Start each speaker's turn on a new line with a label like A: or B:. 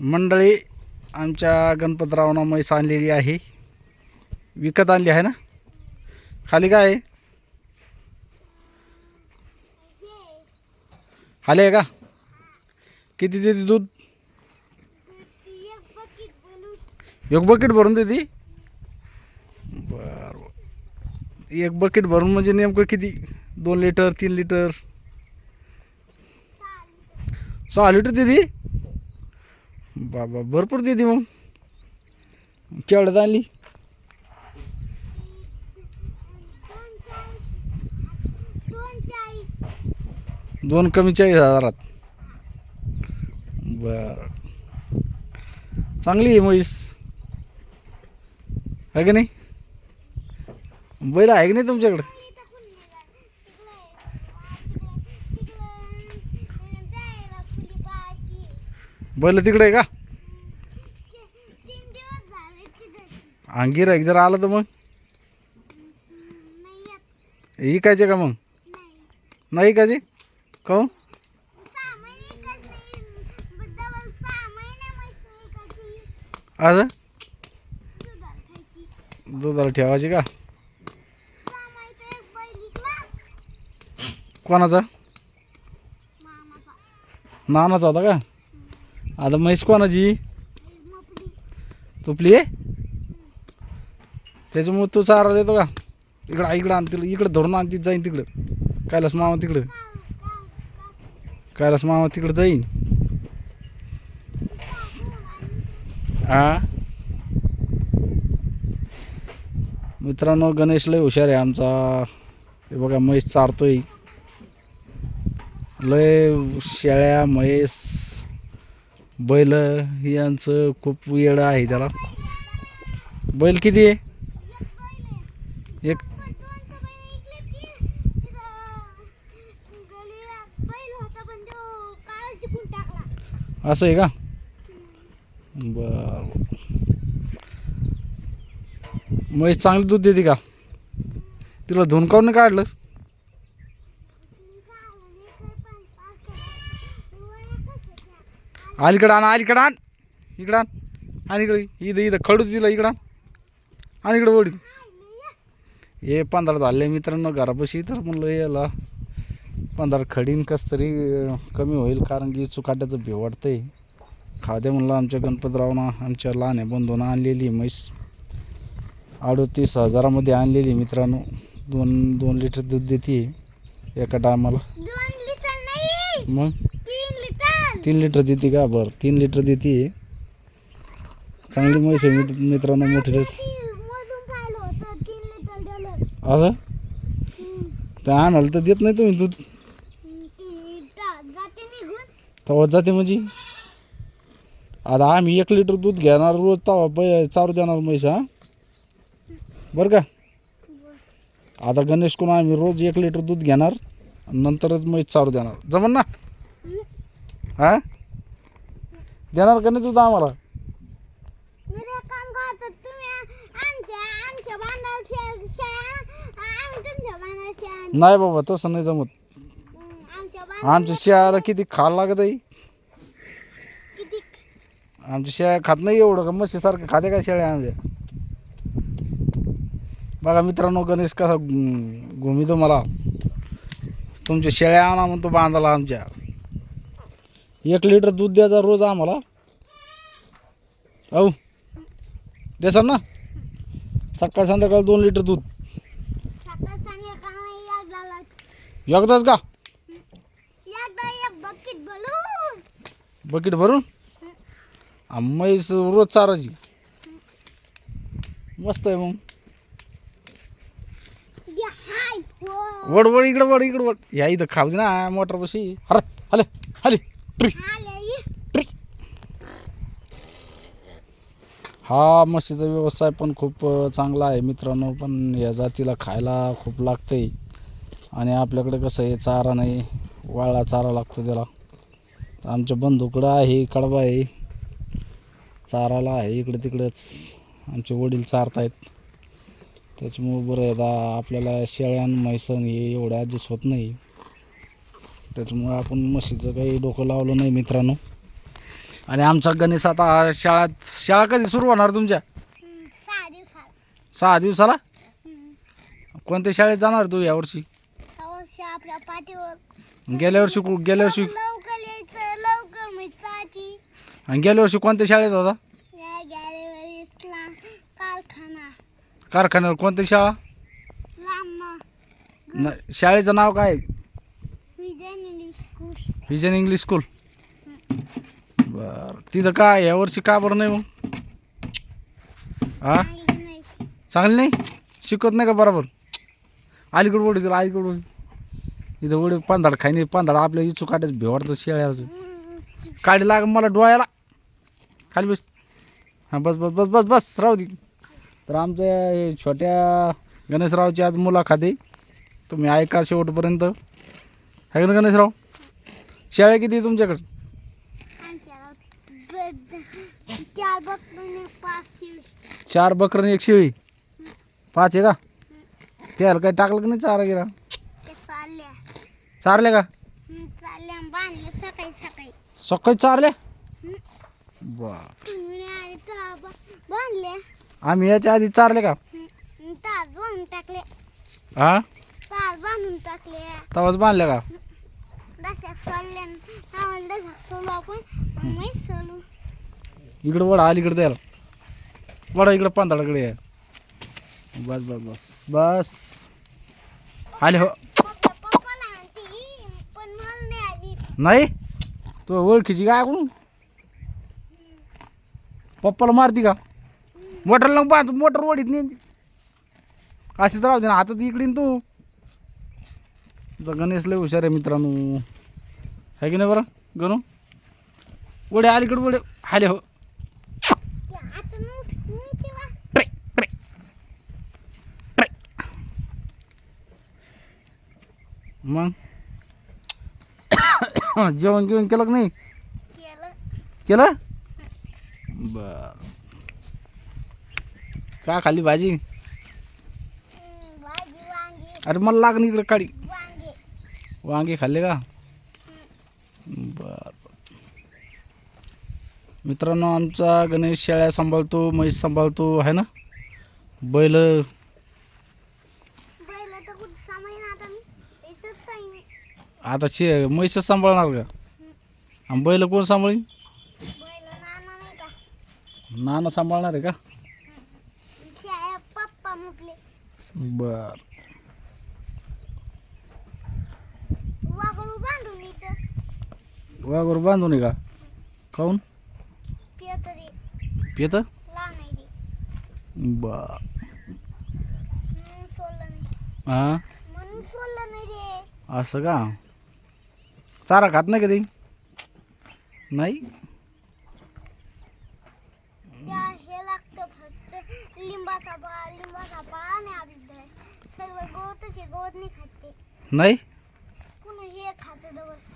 A: मंडळी आमच्या गणपतरावनं म्हैस आणलेली आहे. विकत आणली आहे ना? खाली काय आहे? खाली आहे का? किती देते दूध? एक बकेट भरून देते. बरं. एक बकेट भरून म्हणजे नेमकं किती? दोन लिटर तीन लिटर सहा लिटर देते? बाबा भरपूर देते मग. केवढ्यात आणली दोन कमी चाळीस हजारात. बर. चांगली आहे म्हैस. आहे की नाही? बैल आहे की नाही तुमच्याकडं? बैल तिकडे आहे का? अंगीर आहे. जर आलं तर मग? इकायचे का मग? नाही इकायचे? काहून? आज दुधाला ठेवायची का? कोणाचा? नानाचा होता का? आता म्हैस कोणाची? तुपली आहे? त्याच्यामुळे तू चारा देतो का? इकडं इकडं आणतील इकडं धरून आणतील जाईन तिकडं. कैलास मामा तिकडं. कैलास मामा तिकडं जाईन. हा मित्रांनो गणेश लय हुशार आहे आमचा. हे बघा म्हैस चारतोय. लय शेळ्या म्हैस. बैल यांचं खूप येडं आहे त्याला. बैल किती आहे? एक. असं आहे का? बर. म्हैस चांगलं दूध देते का? तिला धुणकावून काढलं? अलीकडं आण अलीकडं आण. इकडं आण. आणि इकडे इथं इथं. खडू तिला इकडं आण. आणि इकडं ओढी हे पंधरा झाले मित्रांनो घरापाशी तर म्हणलं याला पंधरा खडीन कस तरी कमी होईल कारण की चुकाट्याचं भे वाटतंय. खाद्य म्हणलं आमच्या गणपतरावनं आमच्या लहान आहे बंधूनं आणलेली आहे म्हैस. अडतीस हजारामध्ये आणलेली आहे मित्रांनो. दोन दोन लिटर दूध देते एका टायमाला. मग? तीन लिटर देते का? बरं तीन लिटर देते. चांगली म्हैस आहे मित्र मित्रांनो मोठी रे. असं? तर आणाल तर देत नाही तुम्ही दूध. तवा जाते म्हणजे. आता आम्ही एक लिटर दूध घेणार रोज तवा पै चारू देणार म्हैस हा? बरं का? आता गणेश कोण आम्ही रोज एक लिटर दूध घेणार आणि नंतरच म्हैस चारू देणार. जमन ना? हा? देणार का नाही दूध आम्हाला? नाही बाबा तसं नाही जमत. आमच्या शेळ्याला किती खायला लागत आहे? आमच्या शेळ्या खात नाही एवढं का? म्हशीसारखं खाते का शेळ्या आमच्या? बघा मित्रांनो गणेश कसा घुम- घुमितो मला. तुमच्या शेळ्या आणा म्हणतो बांधाला आमच्या. एक लिटर दूध द्यायचा रोज आम्हाला. औ देसाल ना. सकाळ संध्याकाळ दोन लिटर दूध. एकदाच का? बकेट भरून. आ, म्हैस रोज चाराची. मस्त आहे मग. वड वड इकडं वड इकडं वड. या इथं खाऊ दे ना मोटर बशी अरे हले हले. हा म्हशीचा व्यवसाय पण खूप चांगला आहे. मित्रांनो पण या जातीला खायला खूप लागते आणि आपल्याकडे कसं आहे चारा नाही. वाळा चारा लागतो त्याला. आमच्या बंधूकडं आहे कडबा आहे. चाराला आहे इकडे तिकडेच आमचे वडील चारतायत. त्याच्यामुळं बरं आहे आपल्याला शेळ्यान म्हैसन हे एवढं ॲडजस्ट होत नाही. त्याच्यामुळं आपण म्हशीचं काही डोकं लावलं नाही मित्रांनो. आणि आमचा गणेश आता शाळात शाळा कधी सुरू होणार तुमच्या?
B: सहा दिवसात.
A: सहा दिवसाला. कोणत्या शाळेत जाणार तू यावर्षी
B: अवश्य आपल्या पाठीवर.
A: गेल्या वर्षी कु- गेल्या वर्षी
B: लवकर यायचं लवकर मित्राची
A: आणि गेल्या वर्षी कोणत्या शाळेत होता?
B: या गॅलरीतला कारखाना.
A: कारखान्यावर कोणती शाळा?
B: लांब
A: शाळेचं नाव काय? विजन इंग्लिश स्कूल बर. तिथं काय यावर्षी का बरं नाही मग? हा
B: चांगली नाही?
A: नाही शिकवत नाही का बरोबर? अलीकडे ओढी तिला अलीकडे ओढी इथं ओढी पांधाड खाई नाही पांधाड आपल्या इचू काढायचं भेवाडतं शेळ्या अजून. काढी लाग मला डोळ्याला. खाली बस. हां बस बस बस बस बस राहू दे. तर आमच्या छोट्या गणेशरावची आज मुलाखत आहे. तुम्ही ऐका शेवटपर्यंत. आहे ना गणेशराव? शेळ्या किती आहे तुमच्याकडे?
B: चार पाच
A: बकरं आणि एक शेळी? पाच आहे का? त्याला काही टाकलं की नाही चारा गिरा?
B: ते चालल्या.
A: चारले का?
B: चालल्या. बांधले सकाळी सकाळी.
A: सकाळी चारल्या?
B: हम्म.
A: बा
B: तुम्ही आले तर
A: आम्ही याच्या आधी चारले का?
B: बांधून टाकले
A: हा
B: बांधून टाकले
A: तवाच बांधल्या का? इकडं वडा अलीकडे द्यायला. वडा इकडं पांदळाकडे आहे बस बस बस बस. आले हो.
B: नाही
A: तू ओळखीची काय कोण पप्पाला मारती का? मोटर लावून पाहतो मोटर ओढीत नाही अशीच राहू दे ना आता इकडे तू. तुझा गणेश लय हुशार आहे मित्रांनो. आहे की नाही बरं? गणू? ओढे अलीकडे ओढे आले हो.
B: मग?
A: जेवण घेऊन केलं का नाही?
B: केलं?
A: बर. का खाली भाजी? अरे मला लागण इकडे काढी
B: वांगे
A: वांगे खाल्ले का? बर. मित्रांनो आमचा गणेश शेळ्या सांभाळतो म्हैस सांभाळतो आहे ना? बैल.
B: आता
A: शे म्हैसच सांभाळणार का? आणि बैल कोण सांभाळीन?
B: नाना
A: सांभाळणार आहे का? बर.
B: वागळू बांधून इथं.
A: बांधून का? काऊन?
B: पियत रे.
A: हां
B: रे.
A: असं का? चारा खात नाही कधी नाही?
B: नाही?
A: the